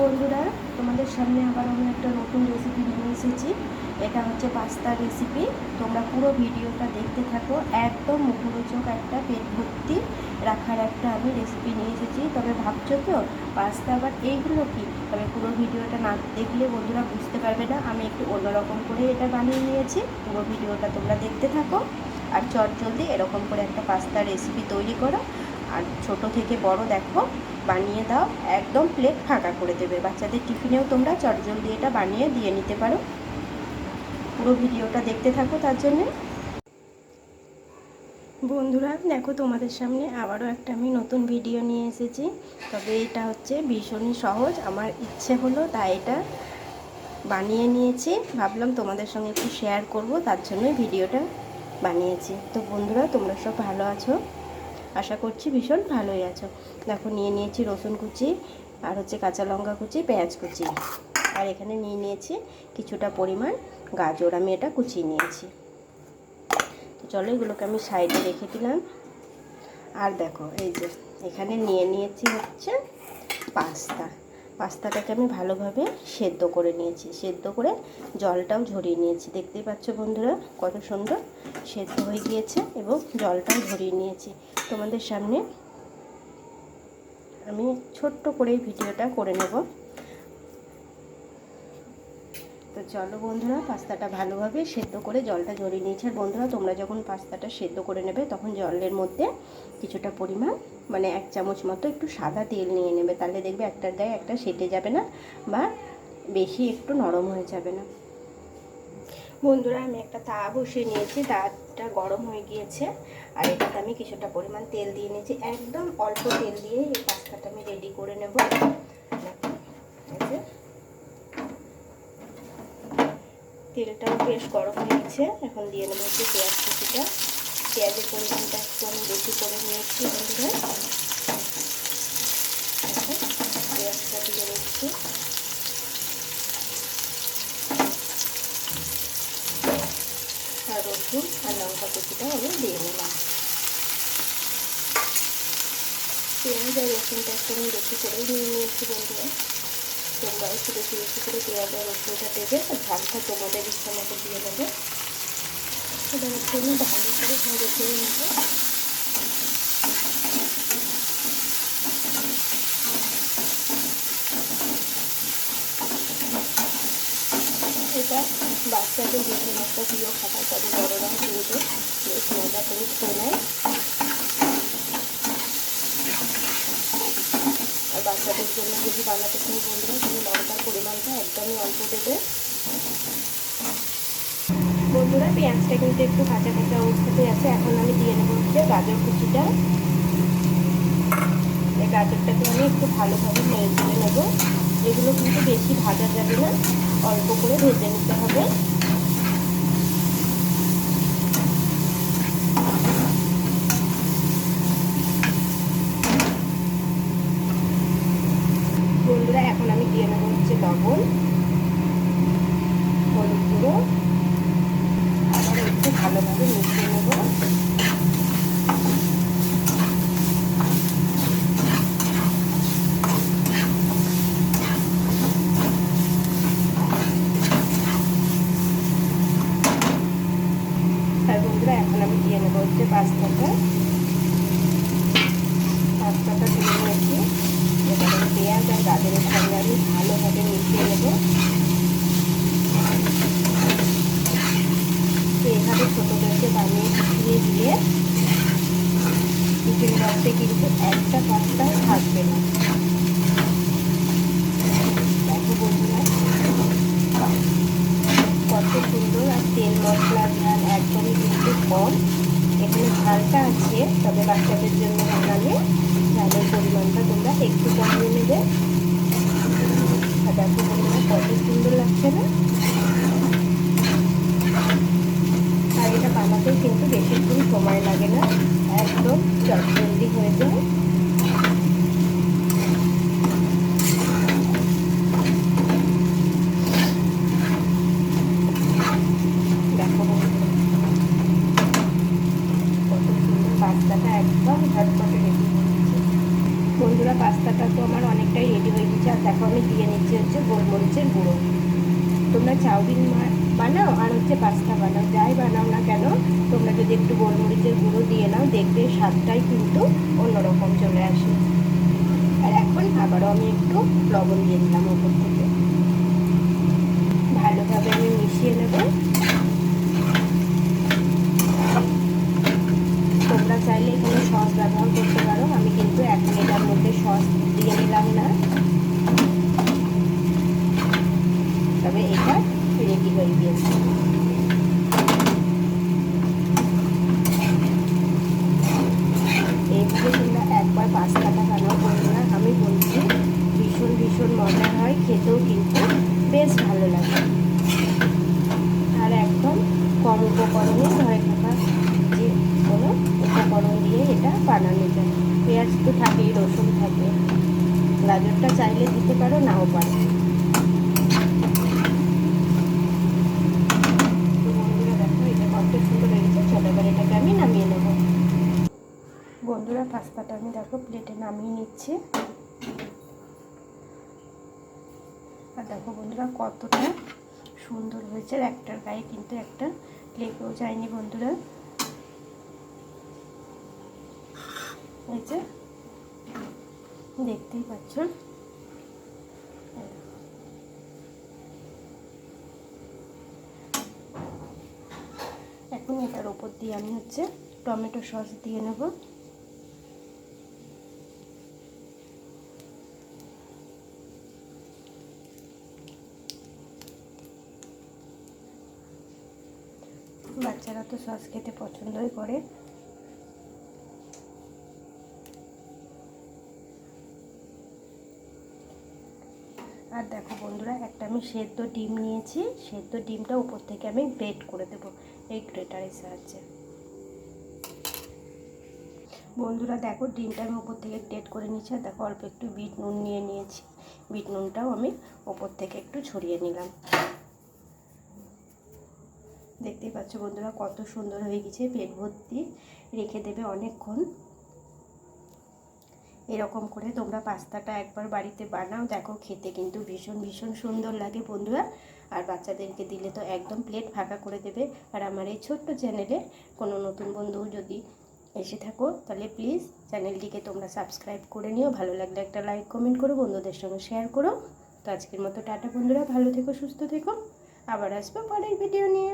বন্ধুরা, তোমাদের সামনে আবার আমি একটা নতুন রেসিপি নিয়ে এসেছি। এটা হচ্ছে পাস্তা রেসিপি তোমরা পুরো ভিডিওটা দেখতে থাকো। একদম মুখরোচক একটা পেট ভর্তি রাখার একটা আমি রেসিপি নিয়ে এসেছি। তবে ভাবছ তো পাস্তা আবার এইগুলো কি? তবে পুরো ভিডিওটা না দেখলে বন্ধুরা বুঝতে পারবে না। আমি একটু অন্যরকম করে এটা বানিয়ে নিয়েছি। পুরো ভিডিওটা তোমরা দেখতে থাকো। আর চট জলদি এরকম করে একটা পাস্তার রেসিপি তৈরি করো। আর ছোট থেকে বড় দেখো। বানিয়ে দাও। একদম প্লেট ফাঁকা করে দেবে। বাচ্চাদের টিফিনেও তোমরা চটজলদি এটা বানিয়ে দিয়ে নিতে পারো। পুরো ভিডিওটা দেখতে থাকো তার জন্যে। বন্ধুরা, দেখো তোমাদের সামনে আবারও একটা আমি নতুন ভিডিও নিয়ে এসেছি। তবে এটা হচ্ছে ভীষণই সহজ। আমার ইচ্ছে হলো তাই এটা বানিয়ে নিয়েছি। ভাবলাম তোমাদের সঙ্গে একটু শেয়ার করব, তার জন্যই ভিডিওটা বানিয়েছি। তো বন্ধুরা, তোমরা সব ভালো আছো? আশা করছি ভীষণ ভালোই আছো। দেখো, নিয়ে নিয়েছি রসুন কুচি আর হচ্ছে কাঁচা লঙ্কা কুচি, পেঁয়াজ কুচি। আর এখানে নিয়ে নিয়েছি কিছুটা পরিমাণ গাজর। আমি এটা কুচিয়ে নিয়েছি। তো চলো, এগুলোকে আমি সাইডে রেখে দিলাম। আর দেখো, এই যে এখানে নিয়ে নিয়েছি হচ্ছে পাস্তা। পাস্তাটাকে আমি ভালোভাবে সেদ্ধ করে নিয়েছি। সেদ্ধ করে জলটাও ঝরিয়ে নিয়েছি। দেখতেই পাচ্ছ বন্ধুরা, কত সুন্দর সেদ্ধ হয়ে গিয়েছে এবং জলটাও ঝরিয়ে নিয়েছি। তোমাদের সামনে আমি ছোট্ট করে ভিডিওটা করে নেব তো চলো বন্ধুরা, পাস্তাটা ভালোভাবে সেদ্ধ করে জলটা জড়িয়ে নিয়েছে। বন্ধুরা, তোমরা যখন পাস্তাটা সেদ্ধ করে নেবে, তখন জলের মধ্যে কিছুটা পরিমাণ মানে এক চামচ মতো একটু সাদা তেল নিয়ে নেবে। তাহলে দেখবে একটার গায়ে একটা সেটে যাবে না বা বেশি একটু নরম হয়ে যাবে না। বন্ধুরা, আমি একটা তা বসিয়ে নিয়েছি। তাটা গরম হয়ে গিয়েছে। আর এটাতে আমি কিছুটা পরিমাণ তেল দিয়ে নিয়েছি। একদম অল্প তেল দিয়ে এই পাস্তাটা আমি রেডি করে নেব। তেলটাও বেশ গরম হয়ে গেছে। এখন দিয়ে নেব হচ্ছে পেঁয়াজ কুচিটা। পেঁয়াজের পরিমাণটা একটু আমি বেশি করে নিয়েছি বন্ধুরা। পেঁয়াজটা দিয়ে নিচ্ছি। আর রসুন আর লঙ্কা কুচিটা আমি দিয়ে নিলাম। পেঁয়াজ আর রসুনটা একটু আমি বেশি করেই নিয়ে নিয়েছি বন্ধুরা। তোমরা একটু বেশি বেশি করে পেঁয়াজ আর রসুনটা দেবে ঝালটা তোমাদের ইচ্ছা মতো দিয়ে দেবে। এবার আমি ভালো করে ভেজে দিয়ে নেব। এটা বাচ্চাদের বিভিন্ন একটা প্রিয় খাবার তবে বড়রাও কিন্তু বেশ মজা করে খেয়ে নেয় বাচ্চাদের জন্য যদি বানাতে চাই বন্ধুরা, তুমি লঙ্কার পরিমাণটা একদমই অল্প দেবে। বন্ধুরা, পেঁয়াজটা কিন্তু একটু কাঁচা কাঁচা অবস্থাতে আছে। এখন আমি দিয়ে নেব হচ্ছে গাজর কুচিটা। এই গাজরটাকে আমি একটু ভালোভাবে নেড়ে চেড়ে নেব। এগুলো কিন্তু বেশি ভাজা যাবে না, অল্প করে ভেজে নিতে হবে বন্ধুরা এখন আমি দিয়ে নেব হচ্ছে লবণ হলুদ গুঁড়ো আবার একটু ভালোভাবে মিশিয়ে নেব আর বন্ধুরা এখন আমি দিয়ে নেব হচ্ছে পাস্তাটা পাস্তাটা দিয়ে নিয়েছি এবার আমি পেঁয়াজ আর গাজরের সঙ্গে আমি ভালোভাবে মিশিয়ে নেব এইভাবে ছোটোদেরকে বানিয়ে শিখিয়ে দিয়ে টিফিন বক্সে কিন্তু একটা পাস্তাও থাকবে না দেখো বন্ধুরা কত সুন্দর আর তেল মশলা ঝাল একদমই কিন্তু কম এখানে ঝালটা আছে তবে বাচ্চাদের জন্য বানালে ঝালের পরিমাণটা তোমরা একটু কমিয়ে নেবে আর দেখো বন্ধুরা কত সুন্দর লাগছে না আর এটা বানাতেও কিন্তু বেশিক্ষণ সময় লাগে না। একদম চটজলদি হয়ে যায়। পাস্তাটা একদম ঝটপটে রেডি হয়ে গেছে। বন্ধুরা, পাস্তাটা তো আমার অনেকটাই রেডি হয়ে গেছে। আর দেখো, আমি দিয়ে নিচ্ছি হচ্ছে গোলমরিচের গুঁড়ো। তোমরা চাউমিন মা বানাও আর হচ্ছে পাস্তা বানাও, যাই বানাও না কেন, তোমরা যদি একটু গোলমরিচের গুঁড়ো দিয়ে নাও, দেখবে স্বাদটাই কিন্তু অন্যরকম চলে আসে। আর এখন আবারও আমি একটু লবণ দিয়ে দিলাম ওপর থেকে। ভালোভাবে আমি মিশিয়ে নেব তোমরা চাইলে এখানে সস ব্যবহার করতে পারো আমি কিন্তু এখন এটার মধ্যে সস দিয়ে নিলাম না তবে এটা রেডি হয়ে গিয়েছে এইভাবে তোমরা একবার পাস্তাটা বানাও করবে না আমি বলছি ভীষণ ভীষণ মজা হয় খেতেও কিন্তু বেশ ভালো লাগে আর একদম কম উপকরণে ঘরে থাকা যে কোনো উপকরণ দিয়ে এটা বানানো যায়। পেঁয়াজ তো থাকেই, রসুন থাকে। গাজরটা চাইলে দিতে পারো, নাও পারো। বন্ধুরা পাস্তাটা আমি দেখো প্লেটে নামিয়ে নিচ্ছি। আর দেখো বন্ধুরা, কতটা সুন্দর হয়েছে। একটার গায়ে কিন্তু একটা লেগেও যায়নি বন্ধুরা হয়েছে দেখতেই পাচ্ছ। এখন এটার ওপর দিয়ে আমি হচ্ছে টমেটো সস দিয়ে নেব। বাচ্চারা তো সস খেতে পছন্দই করে। দেখো বন্ধুরা, একটা আমি সেদ্ধ ডিম নিয়েছি। সেদ্ধ ডিমটা উপর থেকে আমি গ্রেট করে দেব এই গ্রেটারের সাহায্যে। বন্ধুরা, দেখো ডিমটা আমি উপর থেকে গ্রেট করে নিচ্ছি আর দেখো অল্প একটু বিট নুন নিয়ে নিয়েছি। বিট নুনটাও আমি ওপর থেকে একটু ছড়িয়ে নিলাম। দেখতেই পাচ্ছ বন্ধুরা, কত সুন্দর হয়ে গেছে, পেট ভর্তি। রেখে দেবে অনেকক্ষণ। এরকম করে তোমরা পাস্তাটা একবার বাড়িতে বানাও। দেখো খেতে কিন্তু ভীষণ ভীষণ সুন্দর লাগে বন্ধুরা। আর বাচ্চাদেরকে দিলে তো একদম প্লেট ফাঁকা করে দেবে। আর আমার এই ছোট্ট চ্যানেলে কোনো নতুন বন্ধু যদি এসে থাকো, তাহলে প্লিজ চ্যানেলটিকে তোমরা সাবস্ক্রাইব করে নিও। ভালো লাগলে একটা লাইক কমেন্ট করো, বন্ধুদের সঙ্গে শেয়ার করো। তো আজকের মতো টাটা বন্ধুরা, ভালো থেকো, সুস্থ থেকো। আবার আসব পরের ভিডিও নিয়ে।